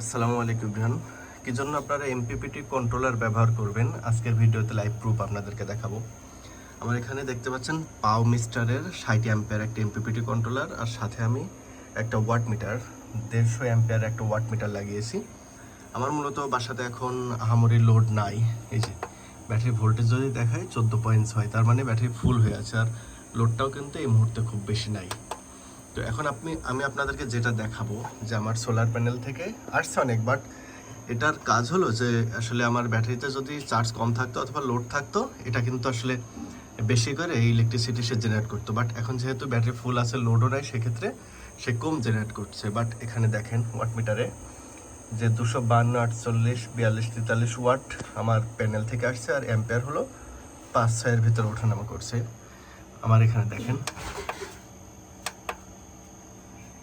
আসসালামু আলাইকুম ইব্রাহান কি জন্য আপনারা এমপিপিটি কন্ট্রোলার ব্যবহার করবেন? আজকের ভিডিওতে লাইভ প্রুফ আপনাদেরকে দেখাবো। আমার এখানে দেখতে পাচ্ছেন পাও মিস্টারের ষাট অ্যাম্পিয়ার একটা এমপিপিটি কন্ট্রোলার আর সাথে আমি একটা ওয়াট মিটার, দেড়শো অ্যাম্পিয়ার একটা ওয়াট মিটার লাগিয়েছি। আমার মূলত বাসাতে এখন আহামরি লোড নাই। এই যে, ব্যাটারি ভোল্টেজ যদি দেখায় চোদ্দ পয়েন্ট ছয়, তার মানে ব্যাটারি ফুল হয়ে আছে। আর লোডটাও কিন্তু এই মুহূর্তে খুব বেশি নাই। তো এখন আপনি, আমি আপনাদেরকে যেটা দেখাবো যে আমার সোলার প্যানেল থেকে আসছে অনেক বাট এটার কাজ হলো যে আসলে আমার ব্যাটারিতে যদি চার্জ কম থাকতো অথবা লোড থাকতো, এটা কিন্তু আসলে বেশি করে এই ইলেকট্রিসিটি সে জেনারেট করতো। বাট এখন যেহেতু ব্যাটারি ফুল আছে লোডও নাই, সেক্ষেত্রে সে কম জেনারেট করছে। বাট এখানে দেখেন ওয়াট মিটারে যে দুশো বান্ন আটচল্লিশ, বিয়াল্লিশ, তেতাল্লিশ ওয়াট আমার প্যানেল থেকে আসছে আর অ্যাম্পেয়ার হলো পাঁচ ছয়ের ভিতরে ওঠানামা করছে। আমার এখানে দেখেন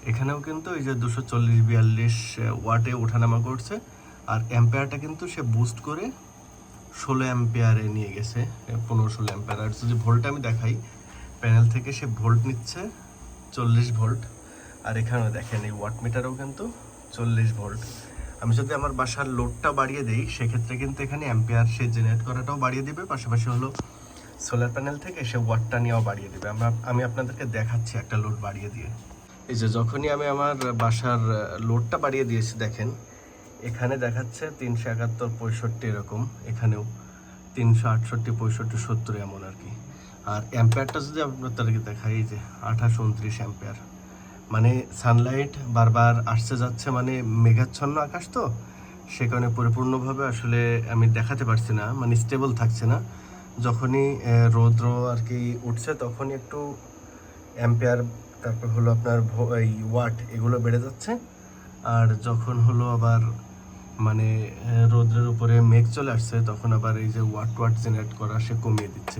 এখানেও কিন্তু এই যে দুশো চল্লিশ বিয়াল্লিশ ওয়াটে ওঠানামা করছে। আর অ্যাম্পেয়ারটা কিন্তু সে বুস্ট করে ষোলো অ্যাম্পেয়ারে নিয়ে গেছে পনেরো ষোলো অ্যাম্পেয়ার আর যদি ভোল্ট আমি দেখাই প্যানেল থেকে সে ভোল্ট নিচ্ছে চল্লিশ ভোল্ট আর এখানেও দেখেন, এই ওয়াট মিটারও কিন্তু চল্লিশ ভোল্ট আমি যদি আমার বাসার লোডটা বাড়িয়ে দিই, সেক্ষেত্রে কিন্তু এখানে অ্যাম্পেয়ার সে জেনারেট করাটাও বাড়িয়ে দেবে। পাশাপাশি হলো সোলার প্যানেল থেকে সে ওয়াটটা নিয়েও বাড়িয়ে দেবে। আমরা, আমি আপনাদেরকে দেখাচ্ছি একটা লোড বাড়িয়ে দিয়ে। এই যে যখনই আমি আমার বাসার লোডটা বাড়িয়ে দিয়েছি, দেখেন, এখানে দেখাচ্ছে তিনশো একাত্তর, পঁয়ষট্টি এরকম, এখানেও তিনশো আটষট্টি, পঁয়ষট্টি, সত্তর এমন আর কি। আর অ্যাম্পেয়ারটা যদি আপনাদেরকে দেখাই যে আঠাশ, উনত্রিশ অ্যাম্পেয়ার মানে সানলাইট বারবার আসছে যাচ্ছে মানে মেঘাচ্ছন্ন আকাশ তো, সে কারণে পরিপূর্ণভাবে আসলে আমি দেখাতে পারছি না মানে স্টেবল থাকছে না। যখনই রৌদ্র আর কি উঠছে, তখনই একটু অ্যাম্পেয়ার তারপর হলো আপনার এই ওয়াট এগুলো বেড়ে যাচ্ছে। আর যখন হলো আবার মানে রৌদ্রের উপরে মেঘ চলে আসছে, তখন আবার এই যে ওয়াট ওয়াট জেনারেট করা, সে কমিয়ে দিচ্ছে।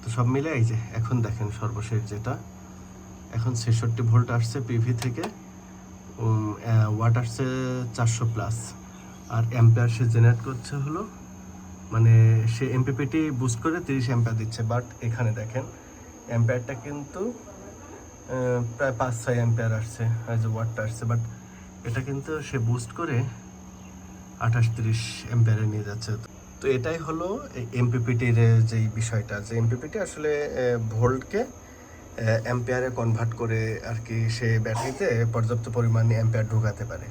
তো সব মিলে এই যে, এখন দেখেন সর্বশেষ যেটা। এখন ছেষট্টি ভোল্ট আসছে পিভি থেকে। ওয়াট আসছে চারশো প্লাস আর অ্যাম্পেয়ার সে জেনারেট করছে হলো মানে সে এমপিপিটি বুস্ট করে তিরিশ অ্যাম্পেয়ার দিচ্ছে। বাট এখানে দেখেন অ্যাম্পেয়ারটা কিন্তু প্রায় পাঁচ, ছয় অ্যাম্পেয়ার আসছে অ্যাজ এ ওয়াটটা আসছে বাট এটা কিন্তু সে বুস্ট করে আঠাশ তিরিশ অ্যাম্পেয়ারে নিয়ে যাচ্ছে। তো এটাই হলো এমপিপিটির যেই বিষয়টা। যে এমপিপিটি আসলে ভোল্টকে অ্যাম্পেয়ারে কনভার্ট করে আর কি সে ব্যাটারিতে পর্যাপ্ত পরিমাণে অ্যাম্পেয়ার ঢোকাতে পারে।